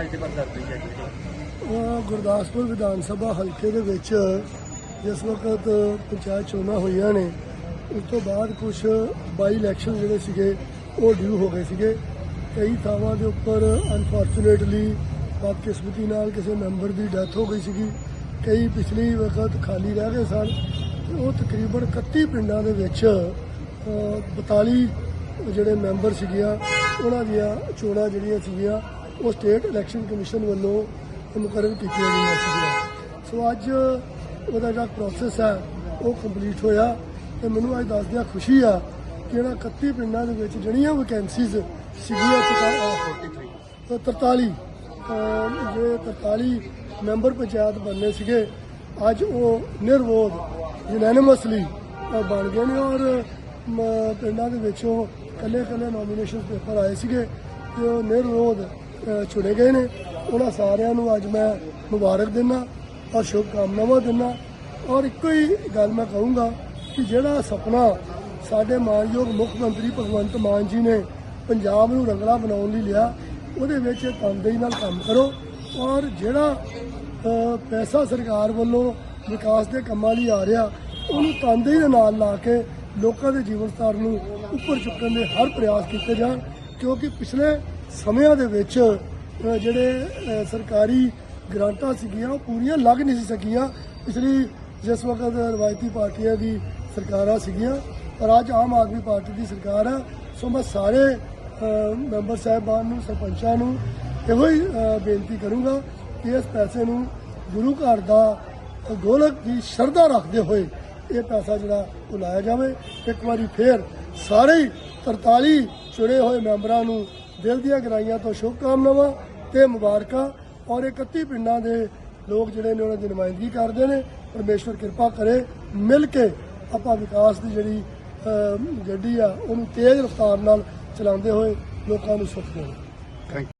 ਅੱਜ ਦੇ ਬਾਅਦ ਦੱਸ ਦਿਓ ਜੀ ਗੁਰਦਾਸਪੁਰ ਵਿਧਾਨ ਸਭਾ ਹਲਕੇ ਦੇ ਵਿੱਚ ਜਿਸ ਵਕਤ ਪੰਚਾਇਤ ਚੋਣਾਂ ਹੋਈਆਂ ਨੇ, ਉਸ ਤੋਂ ਬਾਅਦ ਕੁਝ ਬਾਈ ਇਲੈਕਸ਼ਨ ਜਿਹੜੇ ਸੀਗੇ, ਉਹ ਡਿਊ ਹੋ ਗਏ ਸੀਗੇ। ਕਈ ਥਾਵਾਂ ਦੇ ਉੱਪਰ ਅਨਫੋਰਚੂਨੇਟਲੀ ਬਦਕਿਸਮਤੀ ਨਾਲ ਕਿਸੇ ਮੈਂਬਰ ਦੀ ਡੈਥ ਹੋ ਗਈ ਸੀਗੀ। ਕਈ ਪਿਛਲੀ ਵਕਤ ਖਾਲੀ ਰਹਿ ਗਏ ਸਨ। ਉਹ ਤਕਰੀਬਨ 31 ਪਿੰਡਾਂ ਦੇ ਵਿੱਚ, ਅਹ 42 ਜਿਹੜੇ ਮੈਂਬਰ ਸੀਗੀਆਂ, ਉਹਨਾਂ ਦੀਆਂ ਚੋਣਾਂ ਜਿਹੜੀਆਂ ਸੀਗੀਆਂ ਉਹ ਸਟੇਟ ਇਲੈਕਸ਼ਨ ਕਮਿਸ਼ਨ ਵੱਲੋਂ ਮੁਕਰਰ ਕੀਤੀਆਂ ਗਈਆਂ ਸੀਗੀਆਂ। ਸੋ ਅੱਜ ਉਹਦਾ ਜਿਹੜਾ ਪ੍ਰੋਸੈਸ ਹੈ, ਉਹ ਕੰਪਲੀਟ ਹੋਇਆ ਤੇ ਮੈਨੂੰ ਅੱਜ ਦੱਸਦਿਆਂ ਖੁਸ਼ੀ ਆ ਕਿ ਇਹਨਾਂ 31 ਪਿੰਡਾਂ ਦੇ ਵਿੱਚ ਜਿਹੜੀਆਂ ਵੈਕੈਂਸੀਜ਼ ਸੀਗੀਆਂ ਤਾਂ 43 ਜਿਹੜੇ 43 ਮੈਂਬਰ ਪੰਚਾਇਤ ਬਣਨੇ ਸੀਗੇ, ਅੱਜ ਉਹ ਨਿਰਵੋਧ ਯੂਨੈਨਿਮਸਲੀ ਬਣ ਗਏ ਨੇ ਔਰ ਪਿੰਡਾਂ ਦੇ ਵਿੱਚੋਂ ਕੱਲੇ ਕੱਲੇ ਨੋਮੀਨੇਸ਼ਨ ਪੇਪਰ ਆਏ ਸੀਗੇ ਤੇ ਉਹ ਨਿਰਵੋਧ ਚੁਣੇ ਗਏ ਨੇ। ਉਹਨਾਂ ਸਾਰਿਆਂ ਨੂੰ ਅੱਜ ਮੈਂ ਮੁਬਾਰਕ ਦਿੰਦਾ ਔਰ ਸ਼ੁਭ ਕਾਮਨਾਵਾਂ ਦਿੰਦਾ। ਔਰ ਇੱਕੋ ਹੀ ਗੱਲ ਮੈਂ ਕਹੂੰਗਾ ਕਿ ਜਿਹੜਾ ਸੁਪਨਾ ਸਾਡੇ ਮਾਨਯੋਗ ਮੁੱਖ ਮੰਤਰੀ ਭਗਵੰਤ ਮਾਨ ਜੀ ਨੇ ਪੰਜਾਬ ਨੂੰ ਰੰਗਲਾ ਬਣਾਉਣ ਲਈ ਲਿਆ, ਉਹਦੇ ਵਿੱਚ ਤਨਦੇਹੀ ਨਾਲ ਕੰਮ ਕਰੋ। ਔਰ ਜਿਹੜਾ ਪੈਸਾ ਸਰਕਾਰ ਵੱਲੋਂ ਵਿਕਾਸ ਦੇ ਕੰਮਾਂ ਲਈ ਆ ਰਿਹਾ, ਉਹਨੂੰ ਤਨਦੇਹੀ ਦੇ ਨਾਲ ਲਾ ਕੇ ਲੋਕਾਂ ਦੇ ਜੀਵਨ ਸਤਰ ਨੂੰ ਉੱਪਰ ਚੁੱਕਣ ਦੇ ਹਰ ਪ੍ਰਯਾਸ ਕੀਤੇ ਜਾਣ। ਕਿਉਂਕਿ ਪਿਛਲੇ ਸਮਿਆਂ ਦੇ ਵਿੱਚ ਜਿਹੜੇ ਸਰਕਾਰੀ ਗ੍ਰਾਂਟਾਂ ਸੀਗੀਆਂ, ਉਹ ਪੂਰੀਆਂ ਲੱਗ ਨਹੀਂ ਸੀ ਸਕੀਆਂ। ਪਿਛਲੀ ਜਿਸ ਵਕਤ ਰਵਾਇਤੀ ਪਾਰਟੀਆਂ ਦੀ ਸਰਕਾਰਾਂ ਸੀਗੀਆਂ, ਪਰ ਅੱਜ ਆਮ ਆਦਮੀ ਪਾਰਟੀ ਦੀ ਸਰਕਾਰ ਹੈ ਸੋ ਮੈਂ ਸਾਰੇ ਮੈਂਬਰ ਸਾਹਿਬਾਨ ਨੂੰ, ਸਰਪੰਚਾਂ ਨੂੰ ਇਹੋ ਹੀ ਬੇਨਤੀ ਕਰੂੰਗਾ ਕਿ ਇਸ ਪੈਸੇ ਨੂੰ ਗੁਰੂ ਘਰ ਦਾ ਗੋਲਕ ਦੀ ਸ਼ਰਧਾ ਰੱਖਦੇ ਹੋਏ ਇਹ ਪੈਸਾ ਜਿਹੜਾ ਉਹ ਲਾਇਆ ਜਾਵੇ। ਇੱਕ ਵਾਰੀ ਫੇਰ ਸਾਰੇ ਹੀ 43 ਚੁਣੇ ਹੋਏ ਮੈਂਬਰਾਂ ਨੂੰ ਦਿਲ ਦੀਆਂ ਗਰਾਈਆਂ ਤੋਂ ਸ਼ੁਭਕਾਮਨਾਵਾਂ ਤੇ ਮੁਬਾਰਕਾਂ ਔਰ 31 ਪਿੰਡਾਂ ਦੇ ਲੋਕ ਜਿਹੜੇ ਨੇ ਉਹਨਾਂ ਦੀ ਨੁਮਾਇੰਦਗੀ ਕਰਦੇ ਨੇ। ਪਰਮੇਸ਼ਵਰ ਕਿਰਪਾ ਕਰੇ, ਮਿਲ ਕੇ ਆਪਾਂ ਵਿਕਾਸ ਦੀ ਜਿਹੜੀ ਗੱਡੀ ਆ, ਉਹਨੂੰ ਤੇਜ਼ ਰਫ਼ਤਾਰ ਨਾਲ ਚਲਾਉਂਦੇ ਹੋਏ ਲੋਕਾਂ ਨੂੰ ਸੁੱਖ ਦੇਣਾ।